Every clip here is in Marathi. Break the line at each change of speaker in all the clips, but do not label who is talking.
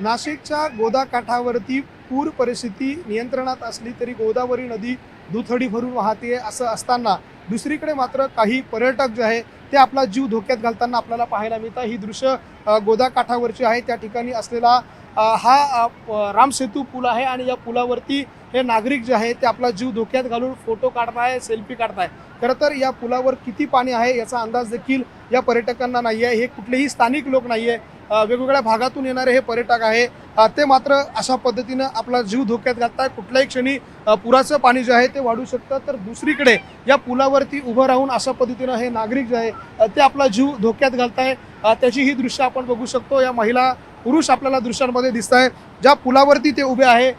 नाशिकच्या गोदा काठावरती पूर परिस्थिती नियंत्रणात असली तरी गोदावरी नदी दुथडी भरून वाहते असं असताना दुसरीकडे मात्र काही पर्यटक जे आहे ते आपला जीव धोक्यात घालताना आपल्याला पाहायला मिळतं. ही दृश्य गोदा काठावरची आहे. त्या ठिकाणी असलेला हा रामसेतू पूल आहे आणि या पुलावरती हे नागरिक जे आहे ते आपला जीव धोक्यात घालून फोटो काढताय सेल्फी काढताय. खरं तर या पुलावर किती पाणी आहे याचा अंदाज देखील या पर्यटकांना नाही आहे हे कुठलेही स्थानिक लोक नाही आहे वेगवेगळ्या भागातून येणारे हे पर्यटक आहे. ते मात्र अशा पद्धतीनं आपला जीव धोक्यात घालताय कुठल्याही क्षणी पुराचं पाणी जे आहे ते वाढू शकतं. तर दुसरीकडे या पुलावरती उभं राहून अशा पद्धतीनं हे नागरिक जे आहे ते आपला जीव धोक्यात घालताय आहे त्याची ही दृश्य आपण बघू शकतो. या महिला पुरुष आपल्याला दृश्यांमध्ये दिसत आहे ज्या पुलावरती ते उभे आहे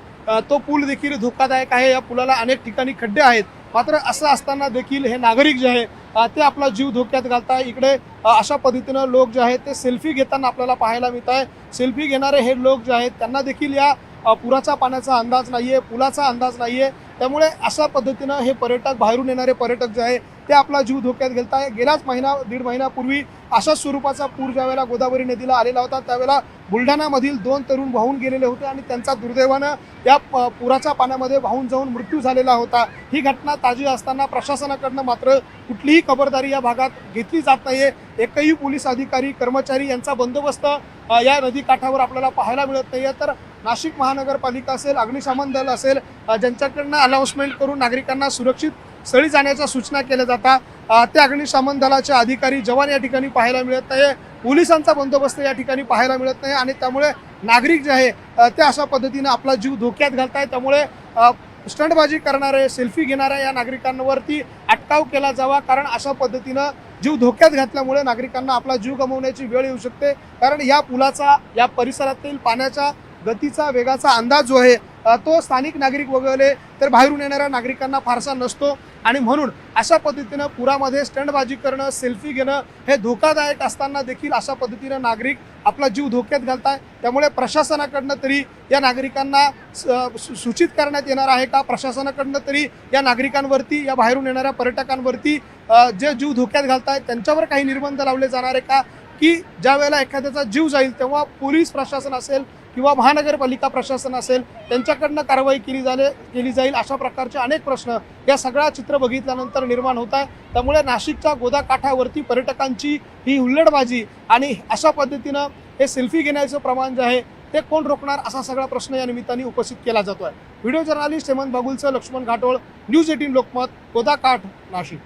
तो पूल देखील धोकादायक आहे. या पुलाला अनेक ठिकाणी खड्डे आहेत. मात्र असं असताना देखील हे नागरिक जे आहे ते आपला जीव धोक्यात घालताय. इकडे अशा पद्धतीनं लोक जे आहेत ते सेल्फी घेताना आपल्याला पाहायला मिळत आहे सेल्फी घेणारे हे लोक जे आहेत त्यांना देखील या पुराचा पाण्याचा अंदाज नाही आहे पुलाचा अंदाज नाही आहे त्यामुळे अशा पद्धतीनं हे पर्यटक बाहेरून येणारे पर्यटक जे आहे ते आपला जीव धोक्यात घेत आहे गेल्याच महिना दीड महिन्यापूर्वी अशाच स्वरूपाचा पूर ज्यावेळेला गोदावरी नदीला आलेला होता त्यावेळेला बुलढाणामधील दोन तरुण वाहून गेलेले होते आणि त्यांचा दुर्दैवानं या प- पुराच्या पाण्यामध्ये वाहून जाऊन मृत्यू झालेला होता. ही घटना ताजी असताना प्रशासनाकडनं मात्र कुठलीही खबरदारी या भागात घेतली जात नाहीये. एकही पोलीस अधिकारी कर्मचारी यांचा बंदोबस्त या नदी काठावर आपल्याला पाहायला मिळत नाहीये. तर नाशिक महानगरपालिका असेल अग्निशमन दल असेल ज्यांच्याकडनं अनाऊन्समेंट करून नागरिकांना सुरक्षित स्थळी जाण्याच्या सूचना केल्या जातात त्या ते अग्निशमन दलाचे अधिकारी जवान या ठिकाणी पाहायला मिळत नाही पोलिसांचा बंदोबस्त या ठिकाणी पाहायला मिळत नाही आणि त्यामुळे नागरिक जे आहे ते अशा पद्धतीनं आपला जीव धोक्यात घालताय त्यामुळे स्टंटबाजी करणारे सेल्फी घेणाऱ्या या नागरिकांवरती अटकाव केला जावा कारण अशा पद्धतीनं जीव धोक्यात घातल्यामुळे नागरिकांना आपला जीव गमावण्याची वेळ येऊ शकते. कारण या पुलाचा या परिसरातील पाण्याचा गतीचा वेगाचा अंदाज जो आहे तो स्थानिक नागरिक वगळले तर बाहेरून येणाऱ्या नागरिकांना फारसा नसतो. आणि म्हणून अशा पद्धतीनं पुरामध्ये स्टंडबाजी करणं सेल्फी घेणं हे धोकादायक असताना देखील अशा पद्धतीनं नागरिक आपला जीव धोक्यात घालताय. त्यामुळे प्रशासनाकडनं तरी या नागरिकांना स- सूचित करण्यात येणार आहे का? प्रशासनाकडनं तरी या नागरिकांवरती या बाहेरून येणाऱ्या पर्यटकांवरती जे जीव धोक्यात घालतायत त्यांच्यावर काही निर्बंध लावले जाणार आहे का? की ज्या वेळेला एखाद्याचा जीव जाईल तेव्हा पोलीस प्रशासन असेल किंवा महानगरपालिका प्रशासन असेल त्यांच्याकडनं कारवाई केली जाले केली जाईल अशा प्रकारचे अनेक प्रश्न या सगळा चित्र बघितल्यानंतर निर्माण होत आहे. त्यामुळे नाशिकच्या गोदाकाठावरती पर्यटकांची ही हुल्लडबाजी आणि अशा पद्धतीनं हे सेल्फी घेण्याचं प्रमाण जे आहे ते कोण रोखणार असा सगळा प्रश्न या निमित्ताने उपस्थित केला जातो आहे व्हिडिओ जर्नालिस्ट हेमंत बागुलचं लक्ष्मण घाटोळ न्यूज एटीन लोकमत गोदाकाठ नाशिक.